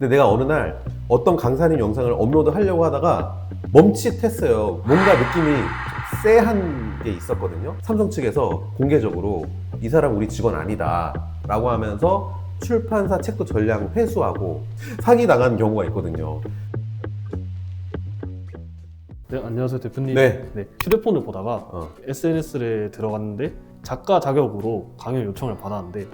근데 내가 어느 날 어떤 강사님 영상을 업로드 하려고 하다가 멈칫했어요. 뭔가 느낌이 쎄한 게 있었거든요. 삼성 측에서 공개적으로 이 사람 우리 직원 아니다 라고 하면서 출판사 책도 전량 회수하고 사기 당한 경우가 있거든요. 네, 안녕하세요 대표님. 네. 휴대폰을 보다가 어. SNS에 들어갔는데 작가 자격으로 강연 요청을 받았는데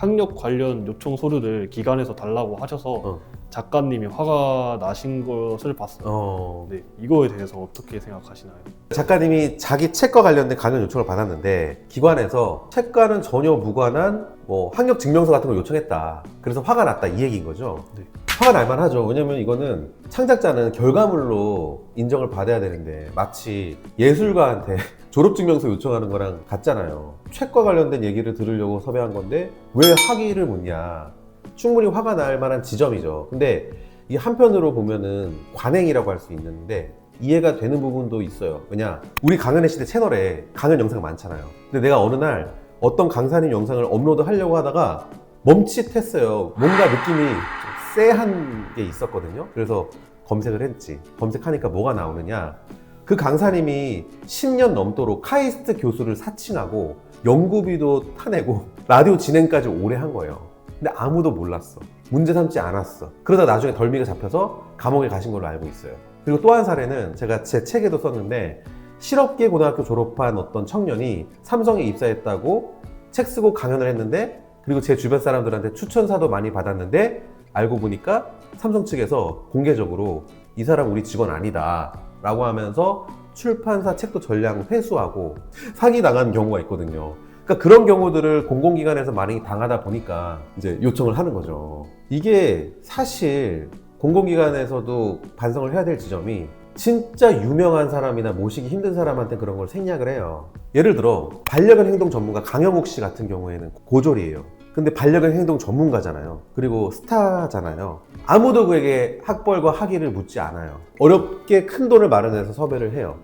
학력 관련 요청 서류를 기관에서 달라고 하셔서 어. 작가님이 화가 나신 것을 봤어요. 어, 네, 이거에 대해서 어떻게 생각하시나요? 작가님이 자기 책과 관련된 강연 요청을 받았는데 기관에서 책과는 전혀 무관한 뭐 학력 증명서 같은 걸 요청했다. 그래서 화가 났다 이 얘기인 거죠. 네. 화가 날 만 하죠. 왜냐면 이거는 창작자는 결과물로 인정을 받아야 되는데 마치 예술가한테 졸업증명서 요청하는 거랑 같잖아요. 책과 관련된 얘기를 들으려고 섭외한 건데 왜 학위를 묻냐. 충분히 화가 날 만한 지점이죠. 근데 이 한편으로 보면은 관행이라고 할 수 있는데 이해가 되는 부분도 있어요. 왜냐, 우리 강연의 시대 채널에 강연 영상 많잖아요. 근데 내가 어느 날 어떤 강사님 영상을 업로드 하려고 하다가 멈칫했어요. 뭔가 느낌이 좀 쎄한 게 있었거든요. 그래서 검색을 했지. 검색하니까 뭐가 나오느냐. 그 강사님이 10년 넘도록 카이스트 교수를 사칭하고 연구비도 타내고 라디오 진행까지 오래 한 거예요. 근데 아무도 몰랐어. 문제 삼지 않았어. 그러다 나중에 덜미가 잡혀서 감옥에 가신 걸로 알고 있어요. 그리고 또 한 사례는 제가 제 책에도 썼는데 실업계 고등학교 졸업한 어떤 청년이 삼성에 입사했다고 책 쓰고 강연을 했는데 그리고 제 주변 사람들한테 추천사도 많이 받았는데 알고 보니까 삼성 측에서 공개적으로 이 사람 우리 직원 아니다 라고 하면서 출판사 책도 전량 회수하고 사기 당한 경우가 있거든요. 그러니까 그런 경우들을 공공기관에서 많이 당하다 보니까 이제 요청을 하는 거죠. 이게 사실 공공기관에서도 반성을 해야 될 지점이 진짜 유명한 사람이나 모시기 힘든 사람한테 그런 걸 생략을 해요. 예를 들어 반려견 행동 전문가 강영욱 씨 같은 경우에는 고졸이에요. 근데 반려견 행동 전문가잖아요. 그리고 스타잖아요. 아무도 그에게 학벌과 학위를 묻지 않아요. 어렵게 큰 돈을 마련해서 섭외를 해요.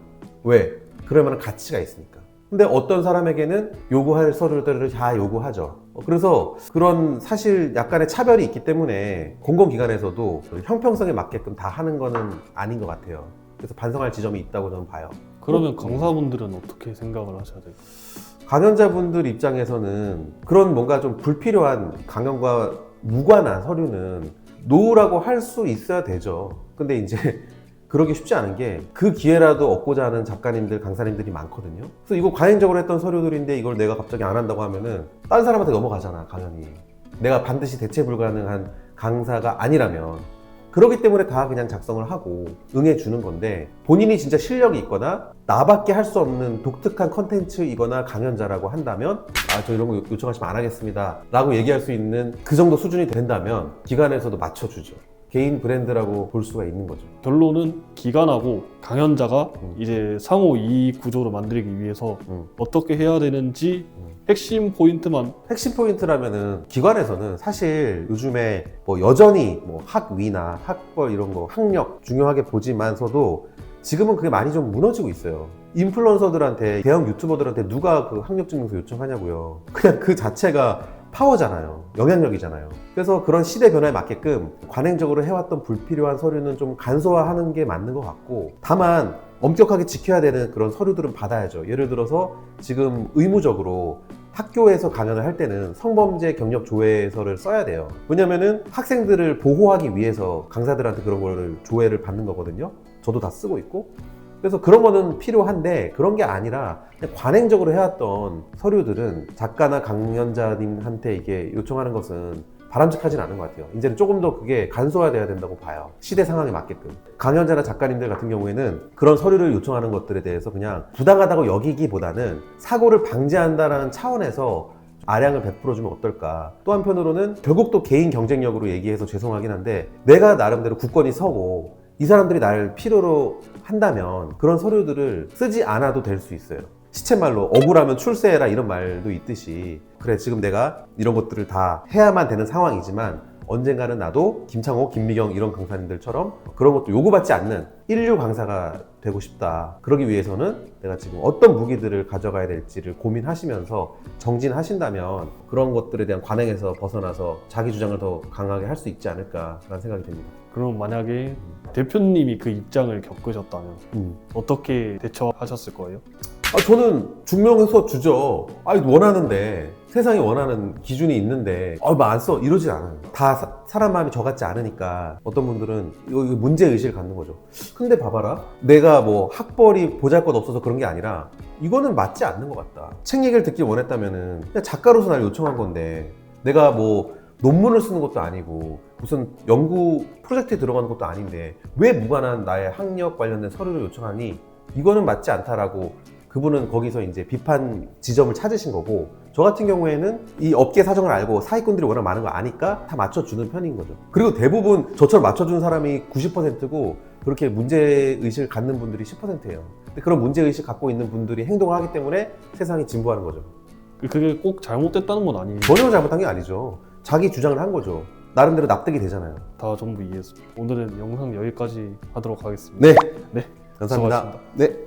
왜? 그러면 가치가 있으니까. 근데 어떤 사람에게는 요구할 서류들을 다 요구하죠. 어, 그래서 그런 사실 약간의 차별이 있기 때문에 공공기관에서도 형평성에 맞게끔 다 하는 거는 아닌 것 같아요. 그래서 반성할 지점이 있다고 저는 봐요. 그러면 강사분들은 어떻게 생각을 하셔야 될까요? 강연자분들 입장에서는 그런 뭔가 좀 불필요한 강연과 무관한 서류는 놓으라고 할 수 있어야 되죠. 근데 이제 그러기 쉽지 않은 게 그 기회라도 얻고자 하는 작가님들, 강사님들이 많거든요. 그래서 이거 과잉적으로 했던 서류들인데 이걸 내가 갑자기 안 한다고 하면은 다른 사람한테 넘어가잖아, 강연이. 내가 반드시 대체 불가능한 강사가 아니라면 그렇기 때문에 다 그냥 작성을 하고 응해주는 건데 본인이 진짜 실력이 있거나 나밖에 할 수 없는 독특한 컨텐츠이거나 강연자라고 한다면 아 저 이런 거 요청하시면 안 하겠습니다 라고 얘기할 수 있는 그 정도 수준이 된다면 기관에서도 맞춰주죠 개인 브랜드라고 볼 수가 있는 거죠 결론은 기관하고 강연자가 음. 이제 상호 이익 구조로 만들기 위해서 음. 어떻게 해야 되는지 음. 핵심 포인트만 핵심 포인트라면은 기관에서는 사실 요즘에 뭐 여전히 뭐 학위나 학벌 이런 거 학력 중요하게 보지만서도 지금은 그게 많이 좀 무너지고 있어요. 인플루언서들한테 대형 유튜버들한테 누가 그 학력 증명서 요청하냐고요. 그냥 그 자체가 파워잖아요. 영향력이잖아요. 그래서 그런 시대 변화에 맞게끔 관행적으로 해왔던 불필요한 서류는 좀 간소화하는 게 맞는 것 같고 다만 엄격하게 지켜야 되는 그런 서류들은 받아야죠. 예를 들어서 지금 의무적으로 학교에서 강연을 할 때는 성범죄 경력 조회서를 써야 돼요. 왜냐면은 학생들을 보호하기 위해서 강사들한테 그런 거를 조회를 받는 거거든요. 저도 다 쓰고 있고. 그래서 그런 거는 필요한데 그런 게 아니라 관행적으로 해왔던 서류들은 작가나 강연자님한테 이게 요청하는 것은 바람직하진 않은 것 같아요. 이제는 조금 더 그게 간소화돼야 된다고 봐요. 시대 상황에 맞게끔. 강연자나 작가님들 같은 경우에는 그런 서류를 요청하는 것들에 대해서 그냥 부당하다고 여기기보다는 사고를 방지한다는 차원에서 아량을 베풀어주면 어떨까. 또 한편으로는 결국 또 개인 경쟁력으로 얘기해서 죄송하긴 한데 내가 나름대로 굳건히 서고 이 사람들이 날 필요로 한다면 그런 서류들을 쓰지 않아도 될 수 있어요. 시쳇말로 억울하면 출세해라 이런 말도 있듯이 그래 지금 내가 이런 것들을 다 해야만 되는 상황이지만 언젠가는 나도 김창호, 김미경 이런 강사님들처럼 그런 것도 요구받지 않는 인류 강사가 되고 싶다. 그러기 위해서는 내가 지금 어떤 무기들을 가져가야 될지를 고민하시면서 정진하신다면 그런 것들에 대한 관행에서 벗어나서 자기 주장을 더 강하게 할 수 있지 않을까라는 생각이 듭니다. 그럼 만약에 대표님이 그 입장을 겪으셨다면 음. 어떻게 대처하셨을 거예요? 아, 저는 증명해서 주죠. 아니, 원하는데, 세상이 원하는 기준이 있는데, 아, 뭐안 써. 이러진 않아요. 다 사, 사람 마음이 저 같지 않으니까 어떤 분들은 이거 문제의식을 갖는 거죠. 근데 봐봐라. 내가 뭐 학벌이 보잘 것 없어서 그런 게 아니라 이거는 맞지 않는 것 같다. 책 얘기를 듣길 원했다면은 그냥 작가로서 날 요청한 건데 내가 뭐 논문을 쓰는 것도 아니고 무슨 연구 프로젝트에 들어가는 것도 아닌데 왜 무관한 나의 학력 관련된 서류를 요청하니 이거는 맞지 않다라고 그분은 거기서 이제 비판 지점을 찾으신 거고 저 같은 경우에는 이 업계 사정을 알고 사기꾼들이 워낙 많은 거 아니까 다 맞춰주는 편인 거죠 그리고 대부분 저처럼 맞춰준 사람이 90%고 그렇게 문제의식을 갖는 분들이 10%예요 근데 그런 문제의식 갖고 있는 분들이 행동을 하기 때문에 세상이 진보하는 거죠 그- 그게 꼭 잘못됐다는 건 아니에요. 전혀 잘못한 게 아니죠 자기 주장을 한 거죠 나름대로 납득이 되잖아요 다 전부 이해했습니다. 오늘은 영상 여기까지 하도록 하겠습니다. 네, 네. 감사합니다 수고하셨습니다. 네.